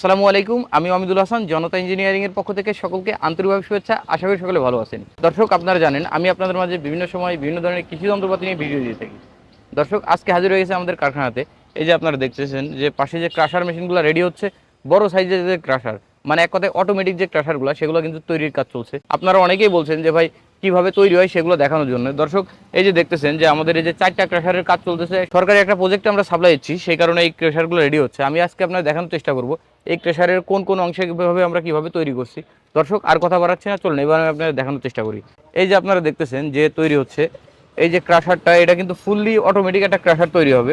আসসালামু আলাইকুম, আমি অমিদুল হাসান, জনতা ইঞ্জিনিয়ারিং এর পক্ষ থেকে সকলকে আন্তরিকভাবে শুভেচ্ছা। আশা করি সকলে ভালো আছেন। দর্শক, আপনারা জানেন, আমি আপনাদের মাঝে বিভিন্ন সময় বিভিন্ন ধরনের কৃষি যন্ত্রপাতি নিয়ে ভিডিও দিয়ে থাকি। দর্শক, আজকে হাজির হয়ে গেছে আমাদের কারখানাতে। এই যে আপনারা দেখতেছেন যে পাশে যে ক্রাশার মেশিনগুলো রেডি হচ্ছে, বড় সাইজের যে ক্রাশার মানে এক কথায় অটোমেটিক যে ক্রাশারগুলো সেগুলো কিন্তু তৈরির কাজ চলছে। আপনারা অনেকেই বলছেন যে, ভাই কীভাবে তৈরি হয় সেগুলো দেখানোর জন্য। দর্শক, এই যে দেখতেছেন যে আমাদের এই যে চারটা ক্রাশারের কাজ চলতেছে, সরকারি একটা প্রজেক্টে আমরা সাপ্লাই দিচ্ছি, সেই কারণে এই ক্রেশারগুলো রেডি হচ্ছে। আমি আজকে আপনার দেখানোর চেষ্টা করব এই ক্রেশারের কোন কোন অংশে কীভাবে আমরা কীভাবে তৈরি করছি। দর্শক, আর কথা বাড়াচ্ছি না, চলুন এবার আমি আপনাদের দেখানোর চেষ্টা করি। এই যে আপনারা দেখতেছেন যে তৈরি হচ্ছে, এই যে ক্রাশারটা, এটা কিন্তু ফুললি অটোমেটিক একটা ক্রাশার তৈরি হবে।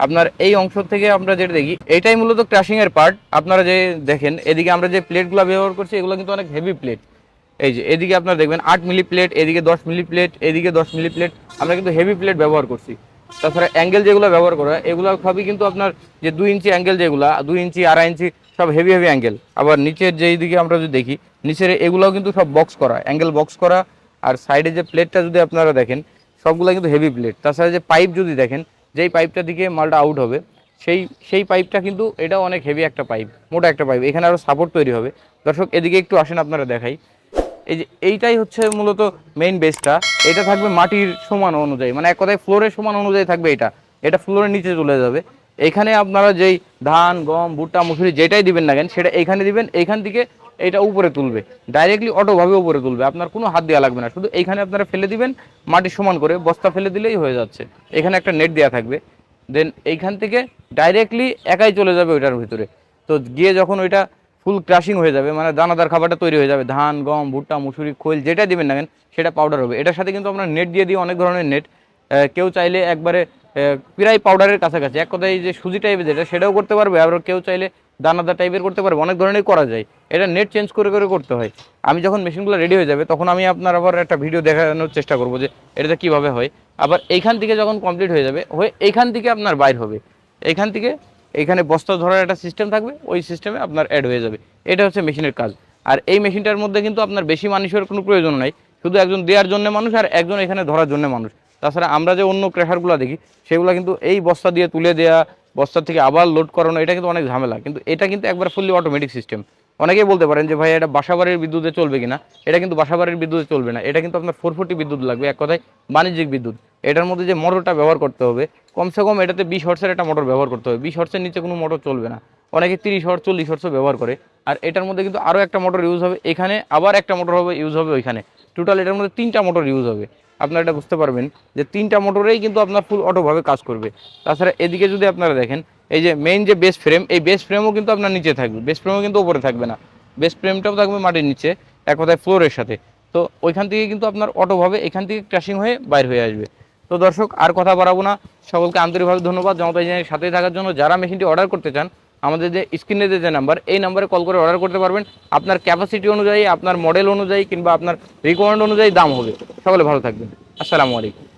আপনার এই অংশ থেকে আমরা যেটা দেখি, এটাই মূলত ক্রাশিংয়ের পার্ট আপনারা যে দেখেন, এদিকে আমরা যে প্লেটগুলো ব্যবহার করছি, এগুলো কিন্তু অনেক হেভি প্লেট এই যে এদিকে আপনারা দেখবেন আট মিলি প্লেট এদিকে দশ মিলি প্লেট এদিকে দশ মিলি প্লেট। আমরা কিন্তু হেভি প্লেট ব্যবহার করছি। তাছাড়া অ্যাঙ্গেল যেগুলো ব্যবহার করা হয়, এগুলো সবই কিন্তু আপনার যে দুই ইঞ্চি অ্যাঙ্গেল যেগুলো দুই ইঞ্চি আড়াই ইঞ্চি সব হেভি হেভি অ্যাঙ্গেল আবার নিচের যেই দিকে আমরা যদি দেখি নিচের এগুলোও কিন্তু সব বক্স করা অ্যাঙ্গেল বক্স করা। আর সাইডে যে প্লেটটা যদি আপনারা দেখেন সবগুলো কিন্তু হেভি প্লেট তাছাড়া যে পাইপ যদি দেখেন যেই পাইপটা দিকে মালটা আউট হবে সেই সেই পাইপটা কিন্তু এটা অনেক হেভি একটা পাইপ মোটা একটা পাইপ এখানে আরও সাপোর্ট তৈরি হবে। দর্শক এদিকে একটু আসেন আপনারা দেখাই। এই যে, এইটাই হচ্ছে মূলত মেইন বেসটা এটা থাকবে মাটির সমান অনুযায়ী মানে এক কথায় ফ্লোরের সমান অনুযায়ী থাকবে এটা। এটা ফ্লোরের নিচে চলে যাবে। এখানে আপনারা যেই ধান, গম, ভুট্টা, মুসুরি যেটাই দিবেন না কেন, সেটা এইখানে দিবেন, এইখান থেকে এটা উপরে তুলবে। ডাইরেক্টলি অটোভাবে উপরে তুলবে। আপনার কোনো হাত দেওয়া লাগবে না, শুধু এইখানে আপনারা ফেলে দিবেন মাটি সমান করে, বস্তা ফেলে দিলেই হয়ে যাচ্ছে। এখানে একটা নেট দেওয়া থাকবে। দেন এইখান থেকে ডাইরেক্টলি একাই চলে যাবে ওইটার ভিতরে। তো গিয়ে যখন ওইটা ফুল ক্রাশিং হয়ে যাবে মানে দানাদার খাবারটা তৈরি হয়ে যাবে। ধান, গম, ভুট্টা, মুসুরি, খৈল, যেটা দিবেন না কেন, সেটা পাউডার হবে। এটার সাথে কিন্তু আমরা নেট দিয়ে দিই অনেক ধরনের নেট কেউ চাইলে একবারে প্রায় পাউডারের কাছাকাছি। এক কথায় যে সুজি টাইপের যেটা, সেটাও করতে পারবে। আবার কেউ চাইলে দানাদার টাইপের করতে পারবে। অনেক ধরনের করা যায়। এটা নেট চেঞ্জ করে করে করতে হয়। আমি যখন মেশিনগুলো রেডি হয়ে যাবে, তখন আমি আপনার আবার একটা ভিডিও দেখানোর চেষ্টা করব যে এটাতে কীভাবে হয়। আবার এইখান থেকে যখন কমপ্লিট হয়ে যাবে, হয়ে এইখান থেকে আপনার বাইর হবে। এইখান থেকে এইখানে বস্তা ধরার একটা সিস্টেম থাকবে, ওই সিস্টেমে আপনার অ্যাড হয়ে যাবে। এটা হচ্ছে মেশিনের কাজ। আর এই মেশিনটার মধ্যে কিন্তু আপনার বেশি মানুষের কোনো প্রয়োজন নাই, শুধু একজন দেওয়ার জন্য মানুষ আর একজন এখানে ধরার জন্য মানুষ। তাছাড়া আমরা যে অন্য ক্রেশারগুলো দেখি, সেগুলো কিন্তু এই বস্তা দিয়ে তুলে দেওয়া বস্তা থেকে আবার লোড করানো, এটা কিন্তু অনেক ঝামেলা। কিন্তু এটা কিন্তু একবার ফুললি অটোমেটিক সিস্টেম অনেকেই বলতে পারেন যে, ভাই, এটা বাসাবাড়ির বিদ্যুতে চলবে কিনা? এটা কিন্তু বাসাবাড়ির বিদ্যুতে চলবে না। এটা কিন্তু আপনার ফোর বিদ্যুৎ লাগবে, এক কথায় বাণিজ্যিক বিদ্যুৎ। এটার মধ্যে যে মোটরটা ব্যবহার করতে হবে, কমসে কম এটাতে বিশ হর্সের একটা মোটর ব্যবহার করতে হবে। বিশ হর্সের নিচে কোনো মোটর চলবে না। অনেকে তিরিশ হর্স, চল্লিশ হর্সও ব্যবহার করে। আর এটার মধ্যে কিন্তু আরও একটা মোটর ইউজ হবে, এখানে আবার একটা মোটর হবে ইউজ হবে ওইখানে। টোটাল এটার মধ্যে তিনটা মোটর ইউজ হবে। আপনারা এটা বুঝতে পারবেন যে তিনটা মোটরেই কিন্তু আপনার ফুল অটোভাবে কাজ করবে। তাছাড়া এদিকে যদি আপনারা দেখেন এই যে মেইন যে বেস ফ্রেম এই বেস ফ্রেমও কিন্তু আপনার নিচে থাকবে। বেস ফ্রেমও কিন্তু উপরে থাকবে না। বেস ফ্রেমটাও থাকবে মাটির নিচে, এক কথায় ফ্লোরের সাথে। তো ওইখান থেকে কিন্তু আপনার অটোভাবে এখান থেকে ক্র্যাশিং হয়ে বাইর হয়ে আসবে। তো দর্শক, আর কথা বাড়াবো না। সকলকে আন্তরিকভাবে ধন্যবাদ। জনতা ইঞ্জিনিয়ারিং সাথেই থাকার জন্য যারা মেশিনটি অর্ডার করতে চান, আমাদের যে স্ক্রিনে যে নাম্বার এই নাম্বারে কল করে অর্ডার করতে পারবেন। আপনার ক্যাপাসিটি অনুযায়ী, আপনার মডেল অনুযায়ী কিংবা আপনার রিকোয়ারমেন্ট অনুযায়ী দাম হবে। সকলে ভালো থাকবেন। আসসালামু আলাইকুম।